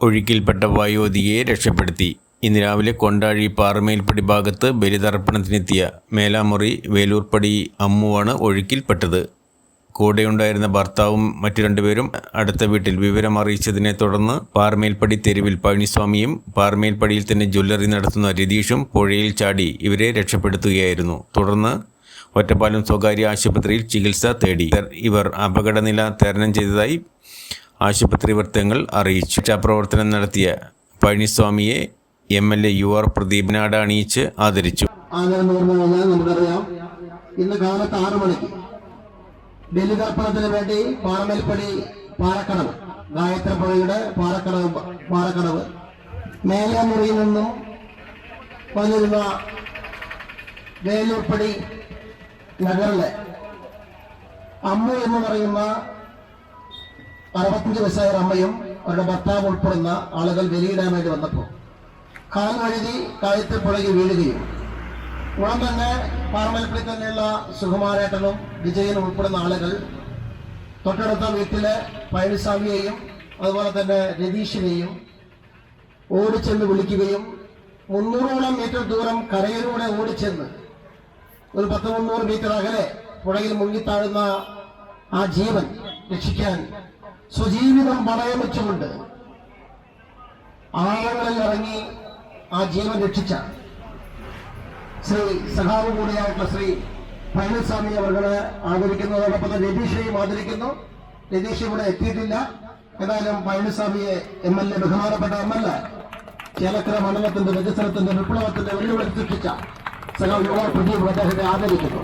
ഒഴുക്കിൽപ്പെട്ട വയോധികയെ രക്ഷപ്പെടുത്തി. ഇന്ന് രാവിലെ കൊണ്ടാഴി പാറമേൽപ്പടി ഭാഗത്ത് ബലിതർപ്പണത്തിനെത്തിയ മേലാമുറി വേലൂർപ്പടി അമ്മുവാണ് ഒഴുക്കിൽപ്പെട്ടത്. കൂടെയുണ്ടായിരുന്ന ഭർത്താവും മറ്റു രണ്ടുപേരും അടുത്ത വീട്ടിൽ വിവരം അറിയിച്ചതിനെ തുടർന്ന് പാറമേൽപ്പടി തെരുവിൽ പഴനിസ്വാമിയും പാറമേൽപ്പടിയിൽ തന്നെ ജ്വല്ലറി നടത്തുന്ന രതീഷും പുഴയിൽ ചാടി ഇവരെ രക്ഷപ്പെടുത്തുകയായിരുന്നു. തുടർന്ന് ഒറ്റപ്പാലം സ്വകാര്യ ആശുപത്രിയിൽ ചികിത്സ തേടി. ഇവർ അപകടനില തരണം ചെയ്തതായി ആശുപത്രി വൃത്തങ്ങൾ അറിയിച്ചു. രക്ഷാപ്രവർത്തനം നടത്തിയ പഴനിസ്വാമിയെ M L A U R പ്രദീപനാട് അണിയിച്ച് ആദരിച്ചു. നമുക്കറിയാം. ഇന്ന് കാലത്ത് ആറു മണിക്ക് ബലിതർപ്പണത്തിന് വേണ്ടി പാറമേൽപ്പടി പാറക്കടവ് ഗായത്രപ്പുഴയുടെ പാറക്കടവ് പാറക്കടവ് മേലാമുറിയിൽ നിന്നും വന്നിരുന്ന വേലൂർപ്പടി നഗറിലെ അമ്മ എന്ന് പറയുന്ന അറുപത്തഞ്ച് വയസ്സായ അമ്മയും അവരുടെ ഭർത്താവ് ഉൾപ്പെടുന്ന ആളുകൾ വെലിയിടാൻ വേണ്ടി വന്നപ്പോൾ കാൽ വഴുതി കായത്തിൽ പുഴകി വീഴുകയും ഉടൻ തന്നെ പാർമലപ്പിളി തന്നെയുള്ള സുകുമാരേട്ടനും വിജയനും ഉൾപ്പെടുന്ന ആളുകൾ തൊട്ടടുത്ത വീട്ടിലെ പഴനിസ്വാമിയെയും അതുപോലെ തന്നെ രതീഷിനെയും ഓടിച്ചെന്ന് വിളിക്കുകയും മുന്നൂറോളം മീറ്റർ ദൂരം കരയിലൂടെ ഓടിച്ചെന്ന് ഒരു പത്ത് മുന്നൂറ് മീറ്റർ അകലെ പുഴയിൽ മുങ്ങിത്താഴുന്ന ആ ജീവൻ രക്ഷിക്കാൻ സ്വജീവിതം പണയം വെച്ചുകൊണ്ട് ആഴങ്ങളിൽ ഇറങ്ങി ആ ജീവൻ രക്ഷിച്ച ശ്രീ സഹാവ് കൂടിയായിട്ടുള്ള ശ്രീ പഴനിസ്വാമി അവരുടെ ആദരിക്കുന്നതോടൊപ്പം തന്നെ രതീഷയും ആദരിക്കുന്നു. രതീഷ് ഇവിടെ എത്തിയിട്ടില്ല. ഏതായാലും പഴനിസ്വാമിയെ എം എൽ എ ബഹുമാനപ്പെട്ട എം എൽ എ ചേലക്കര മണ്ഡലത്തിന്റെ വികസനത്തിന്റെ വിപ്ലവത്തിന്റെ വെല്ലുവിളി സൃഷ്ടിച്ച സഹാവ് പ്രദീപ് അദ്ദേഹത്തെ ആദരിക്കുന്നു.